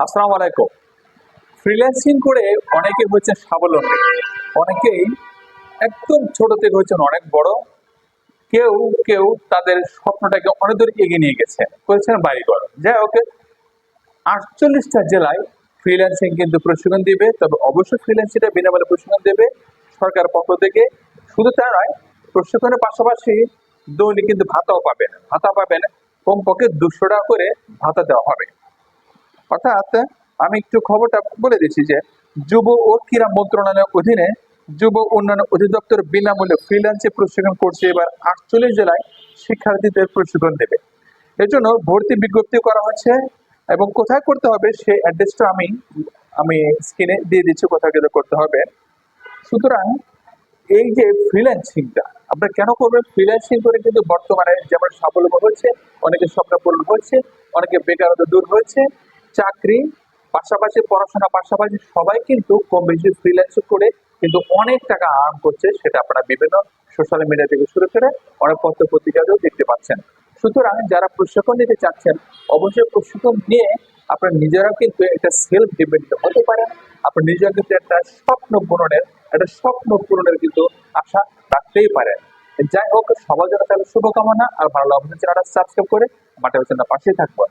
আসসালামু আলাইকুম। ফ্রিল্যান্সিং করে অনেকে হচ্ছে স্বাবলম্বী। অনেকেই একদম ছোট থেকে হয়েছেন অনেক বড়। কেউ কেউ তাদের স্বপ্নটাকে অনেক দূর এগিয়ে নিয়ে গেছে। করেছেন বাড়িঘর। যাই হোক, আটচল্লিশটা জেলায় ফ্রিল্যান্সিং কিন্তু প্রশিক্ষণ দিবে, তবে অবশ্যই ফ্রিল্যান্সিংটা বিনামূল্যে প্রশিক্ষণ দেবে সরকার পক্ষ থেকে। শুধু তা নয়, প্রশিক্ষণের পাশাপাশি দৈনিক কিন্তু ভাতাও পাবেন। ভাতা পাবেন কমপক্ষে দুশো টাকা করে ভাতা দেওয়া হবে। অর্থাৎ আমি একটু খবরটা বলে দিচ্ছি যে যুব ও ক্রীড়া মন্ত্রণালয়ের অধীনে যুব উন্নয়ন অধিদপ্তর বিনামূল্যে ফ্রিল্যান্সে প্রশিক্ষণ করছে এবার আটচল্লিশ জেলায় শিক্ষার্থীদের প্রশিক্ষণ দেবে। এর জন্য ভর্তি বিজ্ঞপ্তি করা হচ্ছে এবং কোথায় করতে হবে সেই অ্যাড্রেসটা আমি আমি স্ক্রিনে দিয়ে দিচ্ছি কোথায় গেলে করতে হবে। সুতরাং এই যে ফ্রিল্যান্সিংটা আপনারা কেন করবেন ফ্রিল্যান্সিং করে কিন্তু বর্তমানে যেমন সাফল্য হচ্ছে অনেকে স্বপ্ন পূরণ হচ্ছে, অনেকে বেকারত্ব দূর হচ্ছে চাকরি, পাশাপাশি পড়াশোনা, পাশাপাশি সবাই কিন্তু কম বেশি ফ্রিল্যান্সিং করে কিন্তু অনেক টাকা আর্ন করছে, সেটা আপনারা বিভিন্ন সোশ্যাল মিডিয়া থেকে শুরু করে অনেক পত্র পত্রিকাতেও দেখতে পাচ্ছেন। সুতরাং যারা প্রশিক্ষণ নিতে চাচ্ছেন, অবশ্যই প্রশিক্ষণ নিয়ে আপনার নিজেরাও কিন্তু একটা সেলফ ডিপেন্ডেন্ট হতে পারেন আপনার নিজেরা কিন্তু একটা স্বপ্ন পূরণের, একটা স্বপ্ন পূরণের কিন্তু আশা রাখতেই পারেন। যাই হোক, সবার জন্য তাহলে শুভকামনা, আর ভালো লাগবে চ্যানেলটা সাবস্ক্রাইব করে চ্যানেলটা পাশেই থাকবেন।